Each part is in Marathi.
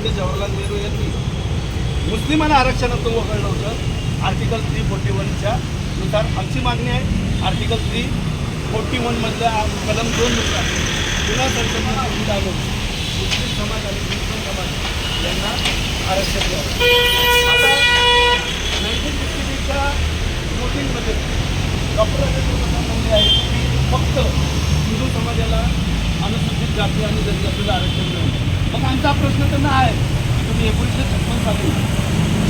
पंडित जवाहरलाल नेहरू यांनी मुस्लिमांना आरक्षणातून वगळलं होतं. आर्टिकल थ्री फोर्टी वनच्या नुसार आमची मागणी आहे. आर्टिकल थ्री फोर्टी वनमधल्या कलम दोननुसार पुन्हा संसदेमध्ये आणून मुस्लिम समाज आणि मुस्लिम समाज यांना आरक्षण द्यावं. आता नाईन्टीन फिफ्टी थ्रीच्या वोटिंगमध्ये डॉक्टर म्हणले आहे की फक्त हिंदू समाजाला अनुसूचित जाती आणि जनजातीला आरक्षण हा प्रश्न त्यांना आहे. की तुम्ही एकोणीसशे छप्पन साली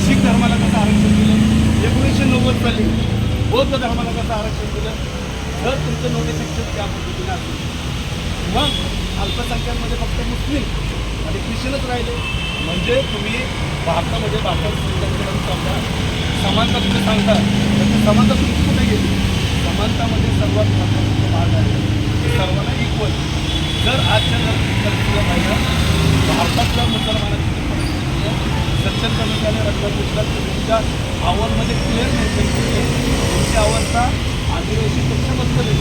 शीख धर्माला कसं आरक्षण दिलं? एकोणीसशे नव्वद साली बौद्ध धर्माला कसं आरक्षण दिलं? जर तुमचं नोटिफिकेशन त्या पद्धतीने असेल मग अल्पसंख्याकमध्ये फक्त मुस्लिम आणि ख्रिश्चनच राहिले. म्हणजे तुम्ही भारतामध्ये भारतात संविधान समानता तुम्ही सांगता तर समानता तुमची कुठे गेली? समानतामध्ये सर्वात महत्त्वाचा भाग आहे सर्वांना इक्वल जर आजच्या जर तुला पाहिलं भारतातल्या मुसलमानांची जी सक्षम कमिटीने रत्न गुजरात कमिटीच्या क्लिअर मेन्शन केली तुमची अवस्था आदिवासीपेक्षा बदलली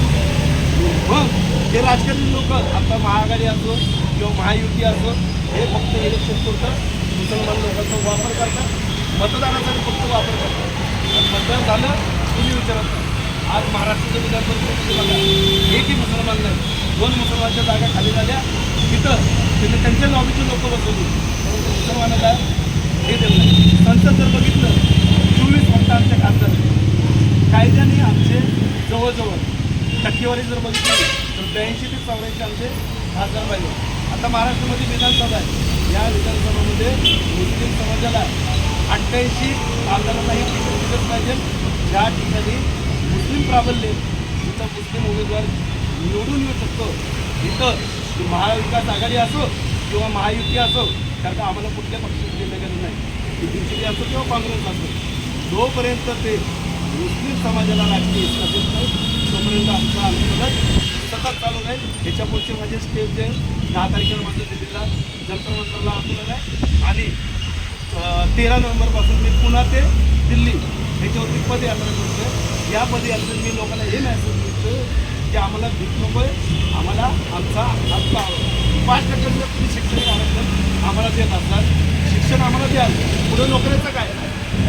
मग हे राजकारणी लोक आता महाआघाडी असो किंवा महायुती असो हे फक्त इलेक्शन पुरतं मुसलमान लोकांचा वापर करतात. मतदानासाठी फक्त वापर करतात. मतदान झालं तुम्ही विचारत आज महाराष्ट्राचं विधानसभा एकही मुसलमान नाही. दोन मुसलमानच्या जागा खाली झाल्या. तिथं त्यांना त्यांच्या लॉबीचे लोक बसवली. परंतु मुसलमानाला हे दिलं नाही संसद जर बघितलं चोवीस फक्त आमच्या खासदार कायद्याने आमचे जवळजवळ टक्केवारी जर बघितली तर ब्याऐंशी ते चौऱ्याऐंशी आमचे खासदार पाहिजे आता महाराष्ट्रामध्ये विधानसभा आहे. या विधानसभामध्ये मुस्लिम समाजाला अठ्ठ्याऐंशी आमदारांनाही तिकीट दिलंच पाहिजे. ज्या ठिकाणी मुस्लिम प्राबल्य तिथं मुस्लिम उमेदवार निवडून येऊ शकतो. इथं ती महाविकास आघाडी असो किंवा महायुती असो कारण का आम्हाला कुठल्या पक्षाची देणं नाही. ती बी जे पी असो किंवा काँग्रेस असो. जोपर्यंत ते मुस्लिम समाजाला राजकीय हिस्सा नाही तोपर्यंत आमचं आंदोलन सतत चालू राहील. ह्याच्या पुढचे माझे स्टेप जे दहा तारखेला माझं दिल्लीला जंतर मंतरला आंदोलन आहे. आणि तेरा नोव्हेंबरपासून मी पुन्हा ते दिल्ली ह्याच्यावरती पदयात्रा आहे या पदयात्रेत मी लोकांना हे मॅसेज देतो की आम्हाला भीक नको आहे आम्हाला आमचा हक्क हवा. पाच टक्क्याचं म्हणजे तुम्ही शिक्षण आरक्षण आम्हाला देत असतात. शिक्षण आम्हाला द्याल. पुढे नोकऱ्याचं काय?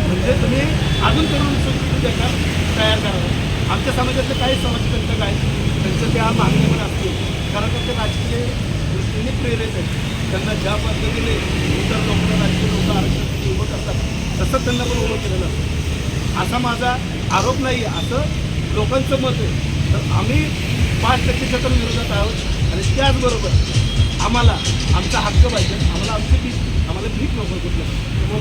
म्हणजे तुम्ही अजून तरुण तुम्ही त्याचा तयार करावं. आमच्या समाजातले काही समाजकंटक आहेत त्यांचं त्या मागणीवर पण असतील. कारण का ते राजकीय दृष्टीने प्रेरित आहेत. त्यांना ज्या पद्धतीने इतर लोकांना राजकीय लोक आरक्षणासाठी उभं करतात तसंच त्यांना पण उभं केलेलं असतं. असा माझा आरोप नाही आहे असं लोकांचं मत आहे. तर आम्ही पाच टक्केच्या तर विरोधात आहोत आणि त्याचबरोबर आम्हाला आमचा हक्क पाहिजे. आम्हाला आमची पीक आम्हाला पीक नको कुठलं